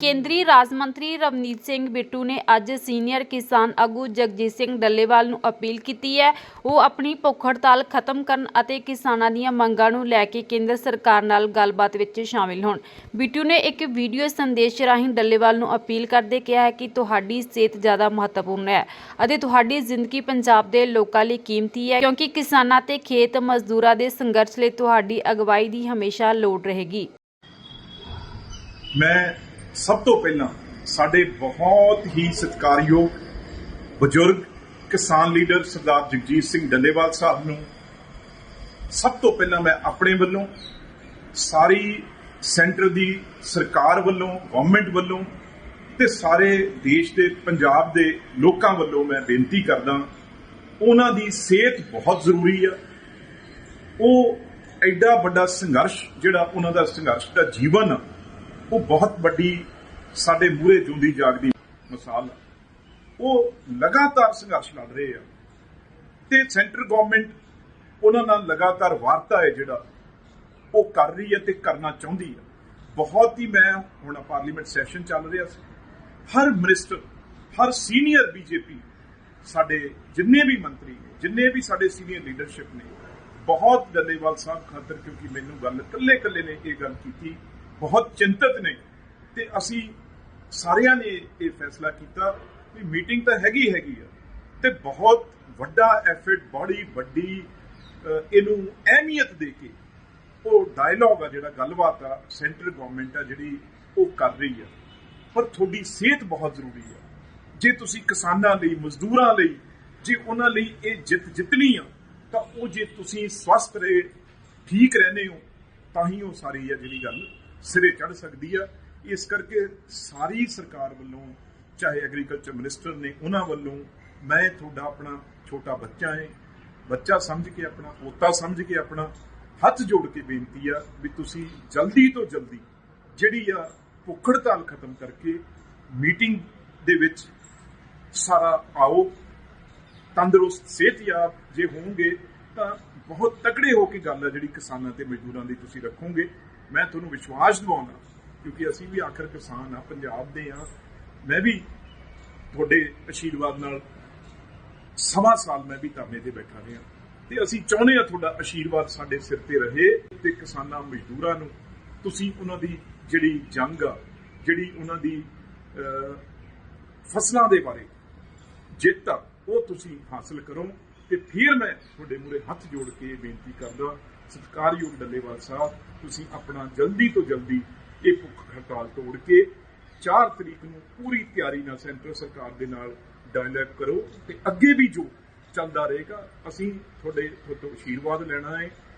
ਕੇਂਦਰੀ ਰਾਜ ਮੰਤਰੀ ਰਵਨੀਤ ਸਿੰਘ ਬਿੱਟੂ ਨੇ ਅੱਜ ਸੀਨੀਅਰ ਕਿਸਾਨ ਆਗੂ ਜਗਜੀਤ ਸਿੰਘ ਡੱਲੇਵਾਲ ਨੂੰ ਅਪੀਲ ਕੀਤੀ ਹੈ। ਉਹ ਆਪਣੀ ਭੁੱਖ ਹੜਤਾਲ ਖਤਮ ਕਰਨ ਅਤੇ ਕਿਸਾਨਾਂ ਦੀਆਂ ਮੰਗਾਂ ਨੂੰ ਲੈ ਕੇ ਕੇਂਦਰ ਸਰਕਾਰ ਨਾਲ ਗੱਲਬਾਤ ਵਿੱਚ ਸ਼ਾਮਿਲ ਹੋਣ। ਬਿੱਟੂ ਨੇ ਇੱਕ ਵੀਡੀਓ ਸੰਦੇਸ਼ ਰਾਹੀਂ ਡੱਲੇਵਾਲ ਨੂੰ ਅਪੀਲ ਕਰਦੇ ਕਿਹਾ ਹੈ ਕਿ ਤੁਹਾਡੀ ਸਿਹਤ ਜ਼ਿਆਦਾ ਮਹੱਤਵਪੂਰਨ ਹੈ ਅਤੇ ਤੁਹਾਡੀ ਜ਼ਿੰਦਗੀ ਪੰਜਾਬ ਦੇ ਲੋਕਾਂ ਲਈ ਕੀਮਤੀ ਹੈ ਕਿਉਂਕਿ ਕਿਸਾਨਾਂ ਤੇ ਖੇਤ ਮਜ਼ਦੂਰਾਂ ਦੇ ਸੰਘਰਸ਼ ਲਈ ਤੁਹਾਡੀ ਅਗਵਾਈ ਦੀ ਹਮੇਸ਼ਾ ਲੋੜ ਰਹੇਗੀ। ਮੈਂ ਸਭ ਤੋਂ ਪਹਿਲਾਂ ਸਾਡੇ ਬਹੁਤ ਹੀ ਸਤਿਕਾਰਯੋਗ ਬਜ਼ੁਰਗ ਕਿਸਾਨ ਲੀਡਰ ਸਰਦਾਰ ਜਗਜੀਤ ਸਿੰਘ ਡੱਲੇਵਾਲ ਸਾਹਿਬ ਨੂੰ ਸਭ ਤੋਂ ਪਹਿਲਾਂ ਮੈਂ ਆਪਣੇ ਵੱਲੋਂ ਸਾਰੀ ਸੈਂਟਰ ਦੀ ਸਰਕਾਰ ਵੱਲੋਂ ਗਵਰਨਮੈਂਟ ਵੱਲੋਂ ਤੇ ਸਾਰੇ ਦੇਸ਼ ਦੇ, ਪੰਜਾਬ ਦੇ ਲੋਕਾਂ ਵੱਲੋਂ ਮੈਂ ਬੇਨਤੀ ਕਰਦਾ ਉਹਨਾਂ ਦੀ ਸਿਹਤ ਬਹੁਤ ਜ਼ਰੂਰੀ ਆ। ਉਹ ਐਡਾ ਵੱਡਾ ਸੰਘਰਸ਼ ਜਿਹੜਾ ਉਹਨਾਂ ਦਾ ਸੰਘਰਸ਼ ਦਾ ਜੀਵਨ ਆ, ਉਹ ਬਹੁਤ ਵੱਡੀ ਸਾਡੇ ਮੂਹਰੇ ਜੁੰਦੀ ਜਾਗਦੀ ਮਿਸਾਲ ਉਹ ਲਗਾਤਾਰ ਸੰਘਰਸ਼ ਲੜ ਰਹੇ ਆ। ਤੇ ਸੈਂਟਰ ਗਵਰਨਮੈਂਟ ਉਹਨਾਂ ਨਾਲ ਲਗਾਤਾਰ ਵਾਰਤਾ ਹੈ ਜਿਹੜਾ ਉਹ ਕਰ ਰਹੀ ਹੈ ਤੇ ਕਰਨਾ ਚਾਹੁੰਦੀ ਹੈ। ਬਹੁਤ ਹੀ ਮੈਂ ਹੁਣ ਪਾਰਲੀਮੈਂਟ ਸੈਸ਼ਨ ਚੱਲ ਰਿਹਾ ਸੀ। ਹਰ ਮਿਨਿਸਟਰ, ਹਰ ਸੀਨੀਅਰ ਬੀਜੇਪੀ, ਸਾਡੇ ਜਿੰਨੇ ਵੀ ਮੰਤਰੀ ਨੇ, ਜਿੰਨੇ ਵੀ ਸਾਡੇ ਸੀਨੀਅਰ ਲੀਡਰਸ਼ਿਪ ਨੇ, ਬਹੁਤ ਗੱਲੇਵਾਲ ਸਾਹਿਬ ਖਾਤਰ ਕਿਉਂਕਿ ਮੈਨੂੰ ਗੱਲ ਇਕੱਲੇ ਇਕੱਲੇ ਨੇ ਇਹ ਗੱਲ ਕੀਤੀ, ਬਹੁਤ ਚਿੰਤਤ ਨੇ। ਤੇ ਅਸੀਂ ਸਾਰਿਆਂ ਨੇ ਇਹ ਫੈਸਲਾ ਕੀਤਾ ਵੀ ਮੀਟਿੰਗ ਤਾਂ ਹੈਗੀ ਹੈਗੀ ਆ ਤੇ ਬਹੁਤ ਵੱਡਾ ਐਫਰਟ ਬੜੀ ਵੱਡੀ ਇਹਨੂੰ ਅਹਿਮੀਅਤ ਦੇ ਕੇ ਉਹ ਡਾਇਲੌਗ ਆ ਜਿਹੜਾ ਗੱਲਬਾਤ ਆ ਸੈਂਟਰ ਗਵਰਨਮੈਂਟ ਆ ਜਿਹੜੀ ਉਹ ਕਰ ਰਹੀ ਆ। ਪਰ ਤੁਹਾਡੀ ਸਿਹਤ ਬਹੁਤ ਜ਼ਰੂਰੀ ਆ। ਜੇ ਤੁਸੀਂ ਕਿਸਾਨਾਂ ਲਈ, ਮਜ਼ਦੂਰਾਂ ਲਈ, ਜੇ ਉਹਨਾਂ ਲਈ ਇਹ ਜਿੱਤ ਜਿੱਤਣੀ ਆ, ਤਾਂ ਉਹ ਜੇ ਤੁਸੀਂ ਸਵਸਥ ਰਹੇ, ਠੀਕ ਰਹਿੰਦੇ ਹੋ, ਤਾਂ ਹੀ ਉਹ ਸਾਰੀ ਆ ਜਿਹੜੀ ਗੱਲ ਸਿਰੇ ਚੜ ਸਕਦੀ ਆ। ਇਸ ਕਰਕੇ ਸਾਰੀ ਸਰਕਾਰ ਵੱਲੋਂ, ਚਾਹੇ ਐਗਰੀਕਲਚਰ ਮਿਨਿਸਟਰ ਨੇ ਉਹਨਾਂ ਵੱਲੋਂ, ਮੈਂ ਤੁਹਾਡਾ ਆਪਣਾ ਛੋਟਾ ਬੱਚਾ ਹੈ ਬੱਚਾ ਸਮਝ ਕੇ ਆਪਣਾ, ਪੋਤਾ ਸਮਝ ਕੇ ਆਪਣਾ ਹੱਥ ਜੋੜ ਕੇ ਬੇਨਤੀ ਆ ਵੀ ਤੁਸੀਂ ਜਲਦੀ ਤੋਂ ਜਲਦੀ ਜਿਹੜੀ ਆ ਭੁੱਖ ਹੜਤਾਲ ਖਤਮ ਕਰਕੇ ਮੀਟਿੰਗ ਦੇ ਵਿੱਚ ਸਾਰਾ ਆਓ, ਤੰਦਰੁਸਤ ਸਿਹਤਯਾਬ ਜੇ ਹੋਵੋਗੇ, ਤਾਂ ਬਹੁਤ ਤਕੜੇ ਹੋ ਕੇ ਗੱਲ ਆ ਜਿਹੜੀ ਕਿਸਾਨਾਂ ਤੇ ਮਜ਼ਦੂਰਾਂ ਦੀ ਤੁਸੀਂ ਰੱਖੋਗੇ। ਮੈਂ ਤੁਹਾਨੂੰ ਵਿਸ਼ਵਾਸ ਦਿਵਾਉਣਾ ਕਿਉਂਕਿ ਅਸੀਂ ਵੀ ਆਖਰ ਕਿਸਾਨ ਆ, ਪੰਜਾਬ ਦੇ ਆ। ਮੈਂ ਵੀ ਤੁਹਾਡੇ ਅਸ਼ੀਰਵਾਦ ਨਾਲ ਸਵਾ ਸਾਲ ਮੈਂ ਵੀ ਧਰਨੇ ਤੇ ਬੈਠਾ ਰਿਹਾ। ਤੇ ਅਸੀਂ ਚਾਹੁੰਦੇ ਆ ਤੁਹਾਡਾ ਅਸ਼ੀਰਵਾਦ ਸਾਡੇ ਸਿਰ ਤੇ ਰਹੇ ਤੇ ਕਿਸਾਨਾਂ, ਮਜ਼ਦੂਰਾਂ ਨੂੰ ਤੁਸੀਂ ਉਹਨਾਂ ਦੀ ਜਿਹੜੀ ਜੰਗ ਆ, ਜਿਹੜੀ ਉਹਨਾਂ ਦੀ ਫਸਲਾਂ ਦੇ ਬਾਰੇ ਜਿੱਤ ਆ, ਉਹ ਤੁਸੀਂ ਹਾਸਲ ਕਰੋ। ਤੇ ਫਿਰ ਮੈਂ ਤੁਹਾਡੇ ਮੂਰੇ ਹੱਥ ਜੋੜ ਕੇ ਬੇਨਤੀ ਕਰਦਾ, ਸਤਿਕਾਰਯੋਗ ਡੱਲੇਵਾਲ ਸਾਹਿਬ, ਤੁਸੀਂ ਆਪਣਾ ਜਲਦੀ ਤੋਂ ਜਲਦੀ ਇਹ ਭੁੱਖ ਹੜਤਾਲ ਤੋੜ ਕੇ 4 ਤਰੀਕ ਨੂੰ ਪੂਰੀ ਤਿਆਰੀ ਨਾਲ ਸੈਂਟਰ ਸਰਕਾਰ ਦੇ ਨਾਲ ਡਾਇਲੌਗ ਕਰੋ ਤੇ ਅੱਗੇ ਵੀ ਜੋ ਚੱਲਦਾ ਰਹੇਗਾ, ਅਸੀਂ ਤੁਹਾਡੇ ਤੁਹਾਡੇ ਤੋਂ ਆਸ਼ੀਰਵਾਦ ਲੈਣਾ ਹੈ।